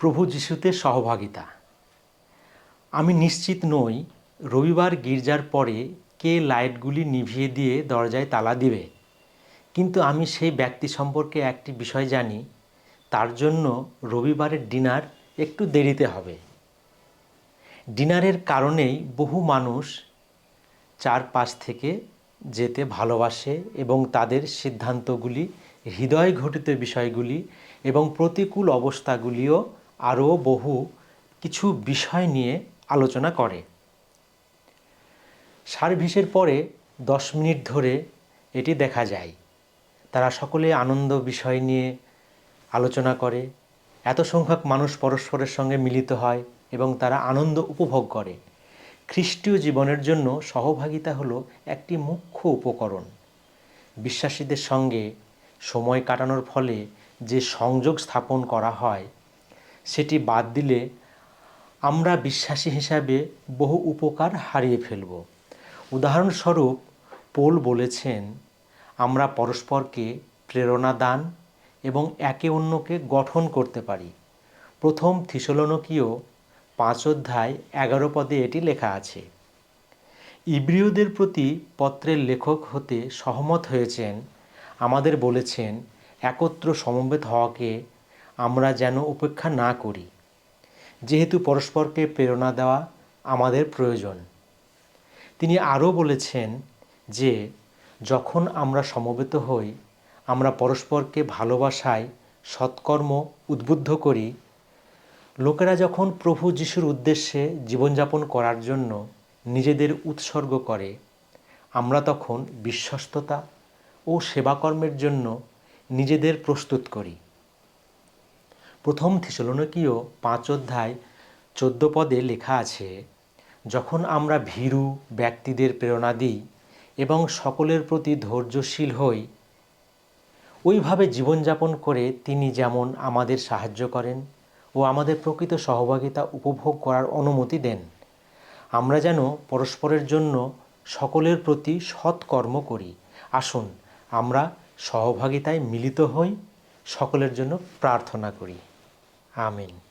প্রভু যিশুতে সহভাগিতা। আমি নিশ্চিত নই, রবিবার গির্জার পরে কে লাইটগুলি নিভিয়ে দিয়ে দরজায় তালা দিবে, কিন্তু আমি সেই ব্যক্তি সম্পর্কে একটি বিষয় জানি, তার জন্য রবিবারের ডিনার একটু দেরিতে হবে। ডিনারের কারণেই বহু মানুষ চারপাশ থেকে যেতে ভালোবাসে এবং তাদের সিদ্ধান্তগুলি হৃদয় ঘটিত বিষয়গুলি এবং প্রতিকূল অবস্থাগুলিও আরও বহু কিছু বিষয় নিয়ে আলোচনা করে। সার্ভিসের পরে দশ মিনিট ধরে এটি দেখা যায়। তারা সকলে আনন্দ বিষয় নিয়ে আলোচনা করে। এত সংখ্যক মানুষ পরস্পরের সঙ্গে মিলিত হয় এবং তারা আনন্দ উপভোগ করে। খ্রিস্টীয় জীবনের জন্য সহভাগিতা হলো একটি মুখ্য উপকরণ। বিশ্বাসীদের সঙ্গে সময় কাটানোর ফলে যে সংযোগ স্থাপন করা হয় সেটি বাদ দিলে আমরা বিশ্বাসী হিসাবে বহু উপকার হারিয়ে ফেলব। উদাহরণস্বরূপ, পোল বলেছেন, আমরা পরস্পরকে প্রেরণা দান এবং একে অন্যকে গঠন করতে পারি। প্রথম থিসলনকীয় পাঁচ অধ্যায় এগারো পদে এটি লেখা আছে। ইব্রিয়দের প্রতি পত্রের লেখক হতে সহমত হয়েছেন। আমাদের বলেছেন, একত্র সমবেত হওয়াকে আমরা যেন উপেক্ষা না করি। যেহেতু পরস্পরকে প্রেরণা দেওয়া আমাদের প্রয়োজন। তিনি আরও বলেছেন যে, যখন আমরা সমবেত হই, আমরা পরস্পরকে ভালোবাসায় সৎকর্ম উদ্বুদ্ধ করি। লোকেরা যখন প্রভু যিশুর উদ্দেশ্যে জীবনযাপন করার জন্য নিজেদের উৎসর্গ করে, আমরা তখন বিশ্বস্ততা ও সেবাকর্মের জন্য নিজেদের প্রস্তুত করি। প্রথম থিসলনকীয় পাঁচ অধ্যায় চোদ্দ পদে লেখা আছে, যখন আমরা ভীরু ব্যক্তিদের প্রেরণা দিই এবং সকলের প্রতি ধৈর্যশীল হই, ওইভাবে জীবনযাপন করে তিনি যেমন আমাদের সাহায্য করেন ও আমাদের প্রকৃত সহভাগিতা উপভোগ করার অনুমতি দেন, আমরা যেন পরস্পরের জন্য সকলের প্রতি সৎকর্ম করি। আসুন, আমরা সহভাগিতায় মিলিত হই, সকলের জন্য প্রার্থনা করি। Amin.